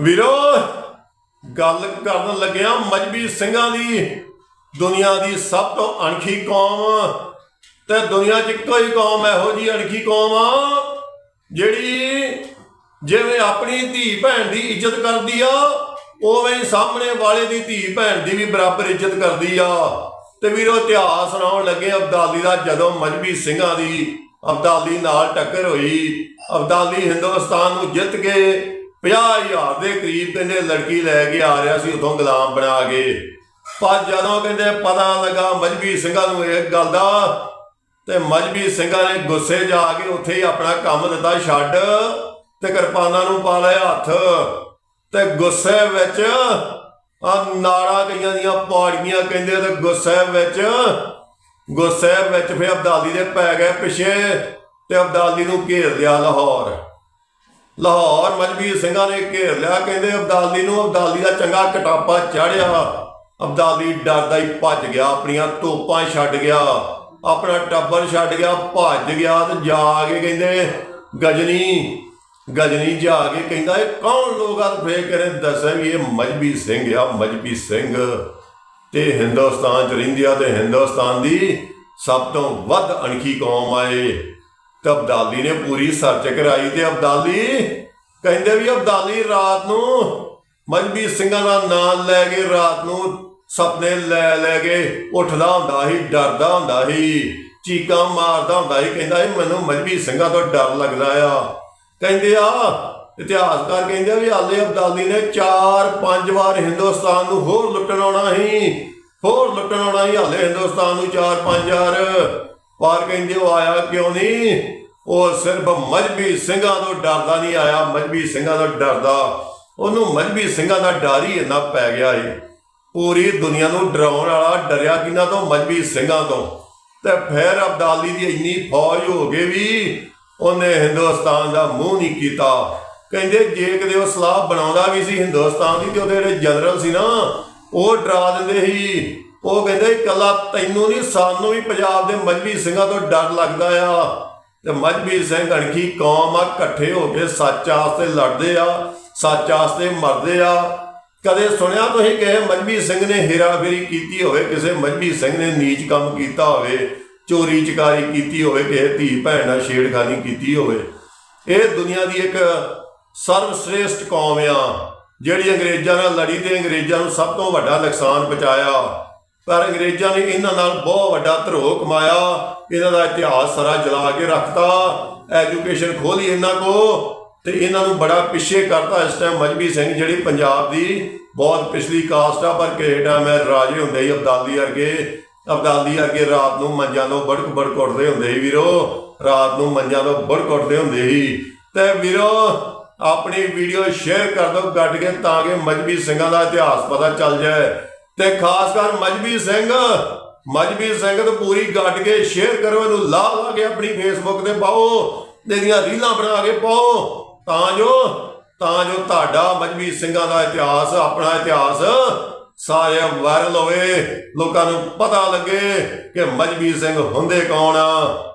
ਵੀਰੋ, ਗੱਲ ਕਰਨ ਲੱਗਿਆ ਮਜਬੀ ਸਿੰਘਾਂ ਦੀ, ਦੁਨੀਆ ਦੀ ਸਭ ਤੋਂ ਅਣਖੀ ਕੌਮ। ਤੇ ਦੁਨੀਆ 'ਚ ਇੱਕੋ ਹੀ ਕੌਮ, ਇਹੋ ਜੀ ਅਣਖੀ ਕੌਮ ਆ, ਜਿਹੜੀ ਜਿਵੇਂ ਆਪਣੀ ਧੀ ਭੈਣ ਦੀ ਇੱਜ਼ਤ ਕਰਦੀ ਆ, ਉਵੇਂ ਸਾਹਮਣੇ ਵਾਲੇ ਦੀ ਧੀ ਭੈਣ ਦੀ ਵੀ ਬਰਾਬਰ ਇੱਜ਼ਤ ਕਰਦੀ ਆ। ਤੇ ਵੀਰੋ, ਇਤਿਹਾਸ ਸੁਣਾਉਣ ਲੱਗੇ ਅਬਦਾਲੀ ਦਾ ਜਦੋਂ ਮਜਬੀ ਸਿੰਘਾਂ ਦੀ ਅਬਦਾਲੀ ਨਾਲ ਟੱਕਰ ਹੋਈ, ਅਬਦਾਲੀ ਹਿੰਦੁਸਤਾਨ ਨੂੰ ਜਿੱਤ ਕੇ 50000 ਦੇ ਕਰੀਬ ਕਹਿੰਦੇ ਲੜਕੀ ਲੈ ਕੇ ਆ ਰਿਹਾ ਸੀ, ਉਥੋਂ ਗੁਲਾਮ ਬਣਾ ਕੇ। ਪਰ ਜਦੋਂ ਕਹਿੰਦੇ ਪਤਾ ਲੱਗਾ ਮਜਬੀ ਸਿੰਘਾਂ ਨੂੰ ਇਹ ਗੱਲ ਦਾ, ਤੇ ਮਜਬੀ ਸਿੰਘਾਂ ਨੇ ਗੁੱਸੇ ਜਾ ਕੇ ਉੱਥੇ ਹੀ ਆਪਣਾ ਕੰਮ ਦਿੱਤਾ ਛੱਡ ਤੇ ਕਿਰਪਾਨਾਂ ਨੂੰ ਪਾ ਲਿਆ ਹੱਥ। ਤੇ ਗੁੱਸੇ ਵਿੱਚ ਆ ਨਾੜਾ ਕਈਆਂ ਦੀਆਂ ਪੌੜੀਆਂ ਕਹਿੰਦੇ ਤੇ ਗੁੱਸੇ ਵਿੱਚ ਗੁੱਸੇ ਵਿੱਚ ਫਿਰ ਅਬਦਾਲੀ ਦੇ ਪੈ ਗਏ ਪਿਛੇ ਤੇ ਅਬਦਾਲੀ ਨੂੰ ਘੇਰ ਲਿਆ ਲਾਹੌਰ। ਲਾਹੌਰ ਮਜਬੀ ਸਿੰਘਾਂ ਨੇ ਘੇਰ ਲਿਆ, ਕਹਿੰਦੇ ਅਬਦਾਲੀ ਨੂੰ, ਅਬਦਾਲੀ ਦਾ ਚੰਗਾ ਕਟਾਪਾ ਚੜਿਆ ਅਬਦਾਲੀ ਡਰਦਾ ਹੀ ਭੱਜ ਗਿਆ, ਆਪਣੀਆਂ ਤੋਪਾਂ ਛੱਡ ਗਿਆ। ਆਪਣਾ ਟੱਬਰ ਛੱਡ ਗਿਆ, ਭੱਜ ਗਿਆ ਤੇ ਜਾ ਕੇ ਕਹਿੰਦੇ, ਗਜਨੀ ਗਜਨੀ ਜਾ ਕੇ ਕਹਿੰਦਾ, ਇਹ ਕੌਣ ਲੋਕ ਆ? ਤੇ ਫੇਰ ਕਰੇ ਦੱਸਿਆ ਵੀ ਇਹ ਮਜਬੀ ਸਿੰਘ ਆ, ਮਜਬੀ ਸਿੰਘ। ਤੇ ਹਿੰਦੁਸਤਾਨ ਚ ਰਹਿੰਦੀ ਆ ਤੇ ਹਿੰਦੁਸਤਾਨ ਦੀ ਸਭ ਤੋਂ ਵੱਧ ਅਣਖੀ ਕੌਮ ਆਏ ਤੇ ਅਬਦਾਲੀ ਨੇ ਪੂਰੀ ਸਰਚ ਕਰਾਈ ਤੇ ਅਬਦਾਲੀ ਕਹਿੰਦੇ ਵੀ ਅਬਦਾਲੀ ਰਾਤ ਨੂੰ ਮਜਬੀ ਸਿੰਘਾਂ ਦਾ ਨਾਮ ਲੈ ਕੇ ਰਾਤ ਨੂੰ ਸੁਪਨੇ ਲੈ ਲੈ ਕੇ ਉੱਠਦਾ ਹੁੰਦਾ ਸੀ, ਡਰਦਾ ਹੁੰਦਾ ਸੀ, ਚੀਕਾਂ ਮਾਰਦਾ ਹੁੰਦਾ ਸੀ, ਕਹਿੰਦਾ ਮੈਨੂੰ ਮਜਬੀ ਸਿੰਘਾਂ ਤੋਂ ਡਰ ਲੱਗਦਾ ਆ। ਕਹਿੰਦੇ ਆ, ਇਤਿਹਾਸਕਾਰ ਕਹਿੰਦੇ ਵੀ ਹਾਲੇ ਅਬਦਾਲੀ ਨੇ 4-5 ਵਾਰ ਹਿੰਦੁਸਤਾਨ ਨੂੰ ਹੋਰ ਲੁੱਟਣ ਆਉਣਾ ਸੀ, ਹੋਰ ਲੁੱਟਣ ਆਉਣਾ ਸੀ, ਹਾਲੇ ਹਿੰਦੁਸਤਾਨ ਨੂੰ 4-5 ਵਾਰ। ਪਰ ਕਹਿੰਦੇ ਉਹ ਆਇਆ ਕਿਉਂ ਨਹੀਂ? ਉਹ ਸਿਰਫ ਮਜਬੀ ਸਿੰਘਾਂ ਤੋਂ ਡਰਦਾ ਨਹੀਂ ਆਇਆ, ਮਜਬੀ ਸਿੰਘਾਂ ਤੋਂ ਡਰਦਾ। ਉਹਨੂੰ ਮਜਬੀ ਸਿੰਘਾਂ ਦਾ ਡਰ ਹੀ ਇੰਨਾ ਪੈ ਗਿਆ ਏ। ਪੂਰੀ ਦੁਨੀਆ ਨੂੰ ਡਰਾਉਣ ਵਾਲਾ ਡਰਿਆ ਕਿਨਾਂ ਤੋਂ? ਮਜਬੀ ਸਿੰਘਾਂ ਤੋਂ। ਤੇ ਫਿਰ ਅਬਦਾਲੀ ਦੀ ਇੰਨੀ ਫੌਜ ਹੋ ਗਈ ਵੀ ਉਹਨੇ ਹਿੰਦੁਸਤਾਨ ਦਾ ਮੂੰਹ ਨਹੀਂ ਕੀਤਾ। ਕਹਿੰਦੇ ਜੇ ਕਦੇ ਉਹ ਸਲਾਹ ਬਣਾਉਂਦਾ ਵੀ ਸੀ ਹਿੰਦੁਸਤਾਨ ਦੀ ਤੇ ਉਹਦੇ ਜਿਹੜੇ ਜਨਰਲ ਸੀ ਨਾ, ਉਹ ਡਰਾ ਦਿੰਦੇ ਸੀ। ਉਹ ਕਹਿੰਦੇ ਇਕੱਲਾ ਤੈਨੂੰ ਨਹੀਂ, ਸਾਨੂੰ ਵੀ ਪੰਜਾਬ ਦੇ ਮਜਬੀ ਸਿੰਘਾਂ ਤੋਂ ਡਰ ਲੱਗਦਾ ਆ। ਤੇ ਮਜਬੀ ਸਿੰਘ ਅਣਖੀ ਕੌਮ ਆ, ਇਕੱਠੇ ਹੋ ਕੇ ਸੱਚ ਵਾਸਤੇ ਲੜਦੇ ਆ, ਸੱਚ ਆਸਤੇ ਮਰਦੇ ਆ। ਕਦੇ ਸੁਣਿਆ ਤੁਸੀਂ ਕਿਸੇ ਮਜਬੀ ਸਿੰਘ ਨੇ ਹੇਰਾਫੇਰੀ ਕੀਤੀ ਹੋਵੇ, ਕਿਸੇ ਮਜਬੀ ਸਿੰਘ ਨੇ ਨੀਚ ਕੰਮ ਕੀਤਾ ਹੋਵੇ, ਚੋਰੀ ਚਕਾਰੀ ਕੀਤੀ ਹੋਵੇ, ਕਿਸੇ ਧੀ ਭੈਣ ਨਾਲ ਛੇੜਖਾਨੀ ਕੀਤੀ ਹੋਵੇ? ਇਹ ਦੁਨੀਆ ਦੀ ਇੱਕ ਸਰਵਸ਼੍ਰੇਸ਼ਟ ਕੌਮ ਆ, ਜਿਹੜੀ ਅੰਗਰੇਜ਼ਾਂ ਨਾਲ ਲੜੀ ਤੇ ਅੰਗਰੇਜ਼ਾਂ ਨੂੰ ਸਭ ਤੋਂ ਵੱਡਾ ਨੁਕਸਾਨ ਪਹੁੰਚਾਇਆ। ਪਰ ਅੰਗਰੇਜ਼ਾਂ ਨੇ ਇਹਨਾਂ ਨਾਲ ਬਹੁਤ ਵੱਡਾ ਧਰੋਹ ਕਮਾਇਆ, ਇਹਨਾਂ ਦਾ ਇਤਿਹਾਸ ਸਾਰਾ ਜਲਾ ਕੇ ਰੱਖਤਾ ਐਜੂਕੇਸ਼ਨ ਖੋਲੀ ਇਹਨਾਂ ਕੋ ਤੇ ਇਹਨਾਂ ਨੂੰ ਬੜਾ ਪਿੱਛੇ ਕਰਤਾ ਇਸ ਟਾਈਮ ਮਜਬੀ ਸਿੰਘ, ਜਿਹੜੀ ਪੰਜਾਬ ਦੀ ਬਹੁਤ ਪਿਛਲੀ ਕਾਸਟ ਆ, ਪਰ ਕਿਸੇ ਟਾਈਮ ਰਾਜੇ ਹੁੰਦੇ ਸੀ, ਅਬਦਾਲੀ ਵਰਗੇ ਅਬਦਾਲੀ ਵਰਗੇ ਰਾਤ ਨੂੰ ਮੰਜਾਂ ਤੋਂ ਬੜਕ ਬੜਕ ਉੱਠਦੇ ਹੁੰਦੇ ਸੀ ਵੀਰੋ, ਰਾਤ ਨੂੰ ਮੰਜਾਂ ਤੋਂ ਬੜਕ ਉੱਠਦੇ ਹੁੰਦੇ ਸੀ। ਤੇ ਵੀਰੋ, ਆਪਣੀ ਵੀਡੀਓ ਸ਼ੇਅਰ ਕਰ ਦਿਓ ਗੱਡ ਕੇ, ਤਾਂ ਕਿ ਮਜਬੀ ਸਿੰਘਾਂ ਦਾ ਇਤਿਹਾਸ ਪਤਾ ਚੱਲ ਜਾਏ। ਤੇ ਖਾਸ ਕਰ ਮਜਬੀ ਸਿੰਘ। ਮਜਬੀ ਸਿੰਘ ਤੇ ਪੂਰੀ ਗੱਡ ਕੇ ਸ਼ੇਅਰ ਕਰੋ ਇਹਨੂੰ ਲਾ ਲਾ ਕੇ ਆਪਣੀ ਫੇਸਬੁੱਕ ਤੇ ਪਾਓ, ਇਹਦੀਆਂ ਰੀਲਾਂ ਬਣਾ ਕੇ ਪਾਓ। ਤਾਂ ਜੋ ਤਾਂ ਜੋ ਤੁਹਾਡਾ ਮਜਬੀ ਸਿੰਘਾਂ ਦਾ ਇਤਿਹਾਸ, ਆਪਣਾ ਇਤਿਹਾਸ ਸਾਰੇ ਵਾਇਰਲ ਹੋਵੇ, ਲੋਕਾਂ ਨੂੰ ਪਤਾ ਲੱਗੇ ਕਿ ਮਜਬੀ ਸਿੰਘ ਹੁੰਦੇ ਕੌਣ ਆ।